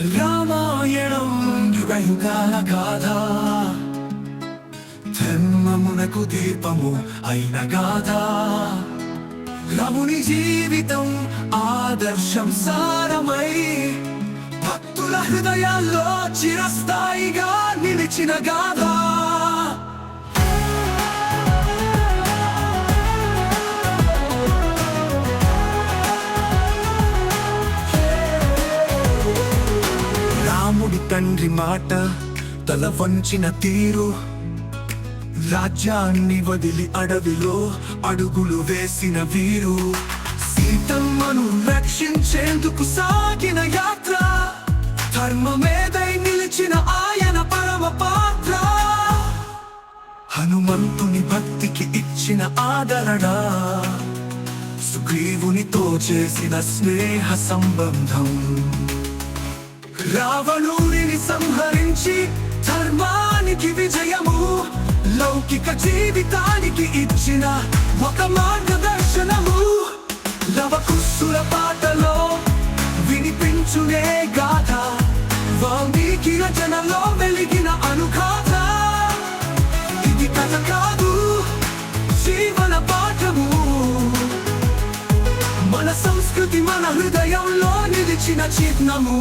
రామాయణం యుగయుగాల గాథ. ధర్మమునకు దీపము అయిన గాథ. రముని జీవితం ఆదర్శం సారమై భక్తుల హృదయాల్లో చిరస్థాయిగా నిలిచిన గాథ. తండ్రి మాట తల వంచిన తీరు. రాజ్యాన్ని వదిలి అడవిలో అడుగులు వేసిన వీరు. సీతమ్మను రక్షించేందుకు సాగిన యాత్ర. ధర్మమేదై నిలిచిన ఆయన పరమ పాత్ర. హనుమంతుని భక్తికి ఇచ్చిన ఆదరణ. సుగ్రీవునితో చేసిన స్నేహ సంబంధం. రావణుడిని సంహరించి ధర్మానికి విజయము లౌకిక జీవితానికి ఇచ్చిన ఒక మార్గదర్శనము. లవకుశుల పాటలో వినిపించునే గాథ వాల్మీకి రచనలో వెలిగిన అనుగాథ ఇది కథ కాదు జీవన పాఠము. మన సంస్కృతి మన హృదయంలో నిలిచిన చిహ్నము.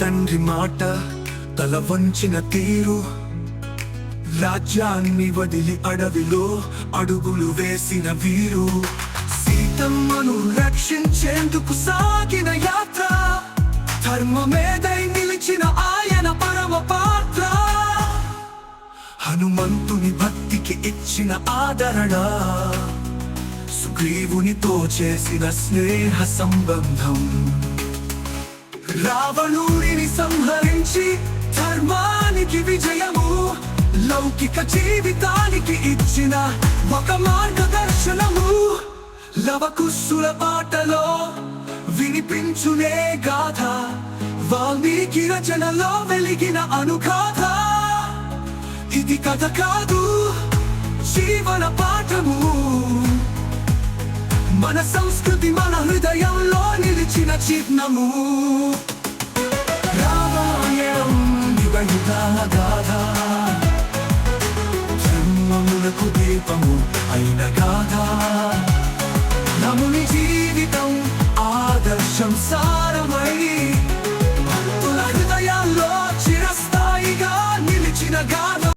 తండ్రి మాట తల వంచిన తీరు. రాజ్యాన్ని వదిలి అడవిలో అడుగులు వేసిన వీరు. సీతమ్మను రక్షించేందుకు సాగిన యాత్ర. ధర్మమేదై నిలిచిన ఆయన పరమ పాత్ర. హనుమంతుని భక్తికి ఇచ్చిన ఆదరణ. సుగ్రీవునితో చేసిన స్నేహ సంబంధం. రావణు సంహరించి ధర్మానికి విజయము లౌకిక జీవితానికి ఇచ్చిన ఒక మార్గదర్శనము. లవకుశుల పాటలో వినిపించునే గాథ వాల్మీకి రచనలో వెలిగిన అనుగాథ ఇది కథ కాదు జీవన పాఠము. మన సంస్కృతి మన హృదయంలో నిలిచిన చిహ్నము. యుగ యుగాల గాథ ధర్మమునకు దీపము అయిన గాథ.